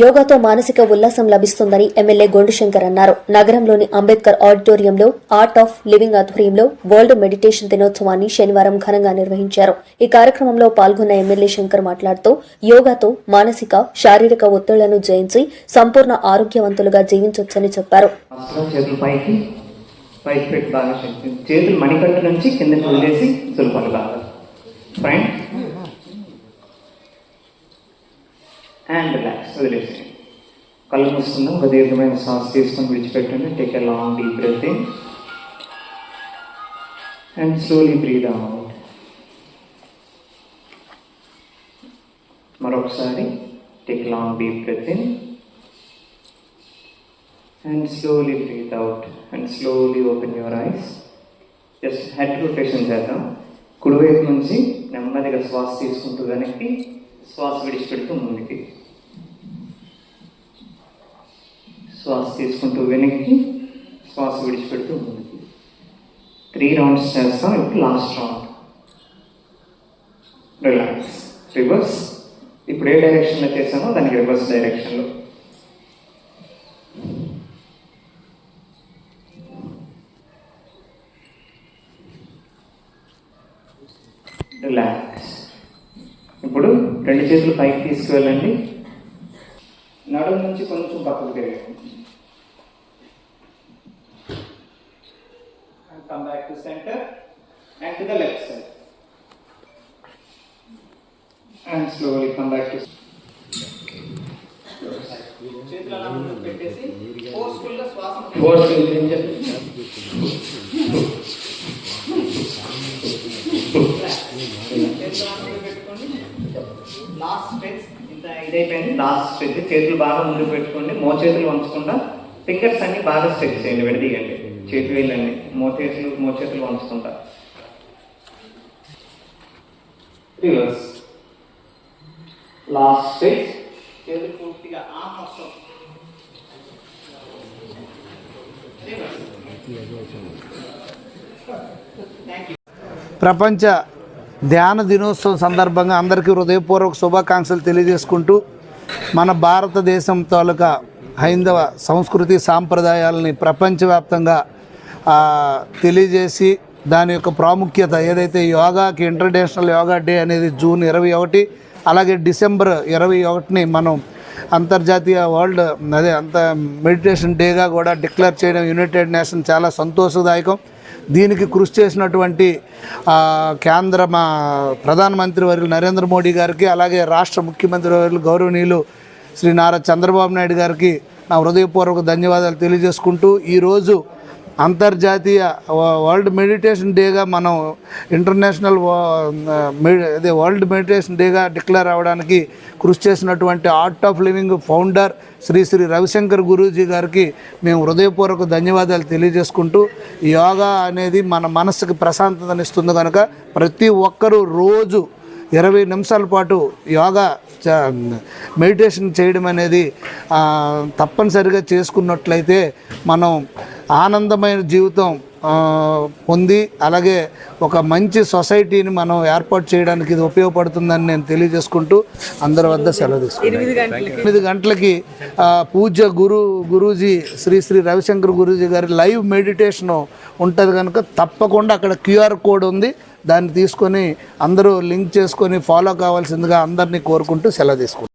యోగాతో మానసిక ఉల్లాసం లభిస్తుందని ఎమ్మెల్యే గొండుశంకర్ అన్నారు. నగరంలోని అంబేద్కర్ ఆడిటోరియంలో ఆర్ట్ ఆఫ్ లివింగ్ ఆధ్వర్యంలో వరల్డ్ మెడిటేషన్ దినోత్సవాన్ని శనివారం ఘనంగా నిర్వహించారు. ఈ కార్యక్రమంలో పాల్గొన్న ఎమ్మెల్యే శంకర్ మాట్లాడుతూ యోగాతో మానసిక శారీరక ఒత్తిళ్ళను జయించి సంపూర్ణ ఆరోగ్యవంతులుగా జీవించొచ్చని చెప్పారు. చేతులు మణికట్టు నుంచి కిందకి వదిలేసి దులపాలి బాగా ఫ్రెండ్ అండ్ రిలాక్స్ వదిలేసి కళ్ళు మూసుకుందాం. ఒక దీర్ఘమైన శ్వాస తీసుకొని విడిచిపెట్టండి. Take a long deep breath in and slowly breathe out మరొకసారి take long deep breath in and slowly breathe out and slowly open your eyes just head rotation చేద్దాం. కుడివైపు నుంచి నెమ్మదిగా శ్వాస తీసుకుంటూ వెనక్కి శ్వాస విడిచిపెడుతూ ముందుకి. శ్వాస తీసుకుంటూ వెనక్కి శ్వాస విడిచిపెడుతూ ముందుకి. త్రీ రౌండ్స్ చేస్తాం ఇప్పుడు లాస్ట్ రౌండ్ రిలాక్స్ రివర్స్ ఇప్పుడు ఏ డైరెక్షన్లో చేసామో దానికి రివర్స్ డైరెక్షన్లో రిలాక్స్ ఇప్పుడు రెండు చేతులు పైకి తీసుకువెళ్ళండి. నడుము నుంచి కొంచెం పక్కకు తిరగండి come back to centre and to the left side and slowly come back to పెట్టేసి ఫోర్స్ఫుల్గా శ్వాస ఫోర్స్ఫుల్ లాస్ట్ స్ట్రెచ్ ఇదైపోయింది. లాస్ట్ స్ట్రెచ్ చేతులు బాగా ముందుకు పెట్టుకోండి. మో చేతులు వంచకుండా ఫింగర్స్ అన్ని బాగా స్ట్రెచ్ చేయండి. విడదీయండి చేతి వేళ్ళండి. మో చేతులు మో చేతులు వంచుకుంటా. రివర్స్ లాస్ట్ స్ట్రెచ్ చేతులు పూర్తిగా ఆ మొత్తం. ప్రపంచ ధ్యాన దినోత్సవం సందర్భంగా అందరికీ హృదయపూర్వక శుభాకాంక్షలు తెలియజేసుకుంటూ మన భారతదేశం తాలూకా హైందవ సంస్కృతి సాంప్రదాయాలని ప్రపంచవ్యాప్తంగా తెలియజేసి దాని యొక్క ప్రాముఖ్యత ఏదైతే యోగాకి ఇంటర్నేషనల్ యోగా డే అనేది జూన్ ఇరవై ఒకటి అలాగే డిసెంబర్ ఇరవై ఒకటిని మనం అంతర్జాతీయ వరల్డ్ అదే అంత మెడిటేషన్ డేగా కూడా డిక్లేర్ చేయడం యునైటెడ్ నేషన్ చాలా సంతోషదాయకం. దీనికి కృషి చేసినటువంటి కేంద్ర మా ప్రధానమంత్రి వర్యులు నరేంద్ర మోడీ గారికి అలాగే రాష్ట్ర ముఖ్యమంత్రి వర్యులు గౌరవనీయులు శ్రీ నారా చంద్రబాబు నాయుడు గారికి నా హృదయపూర్వక ధన్యవాదాలు తెలియజేసుకుంటూ ఈరోజు అంతర్జాతీయ వరల్డ్ మెడిటేషన్ డేగా మనం ఇంటర్నేషనల్ అదే వరల్డ్ మెడిటేషన్ డేగా డిక్లేర్ అవ్వడానికి కృషి చేసినటువంటి art of living founder Shri Shri Ravishankar Guruji గారికి మేము హృదయపూర్వక ధన్యవాదాలు తెలియజేసుకుంటూ యోగా అనేది మన మనసుకి ప్రశాంతతనిస్తుంది కనుక ప్రతి ఒక్కరూ రోజు ఇరవై నిమిషాల పాటు యోగా చ- మెడిటేషన్ చేయడం అనేది తప్పనిసరిగా చేసుకున్నట్లయితే మనం ఆనందమైన జీవితం పొంది అలాగే ఒక మంచి సొసైటీని మనం ఏర్పాటు చేయడానికి ఇది ఉపయోగపడుతుందని నేను తెలియజేసుకుంటూ అందరి వద్ద సెలవు తీసుకుంటాను ఎనిమిది గంటలకి. ఆ, పూజ్య గురు గురూజీ శ్రీ శ్రీ రవిశంకర్ గురూజీ గారి లైవ్ మెడిటేషన్ ఉంటుంది కనుక తప్పకుండా అక్కడ క్యూఆర్ కోడ్ ఉంది. దాన్ని తీసుకొని అందరూ లింక్ చేసుకొని ఫాలో కావాల్సిందిగా అందరినీ కోరుకుంటూ సెలవు తీసుకుంటాం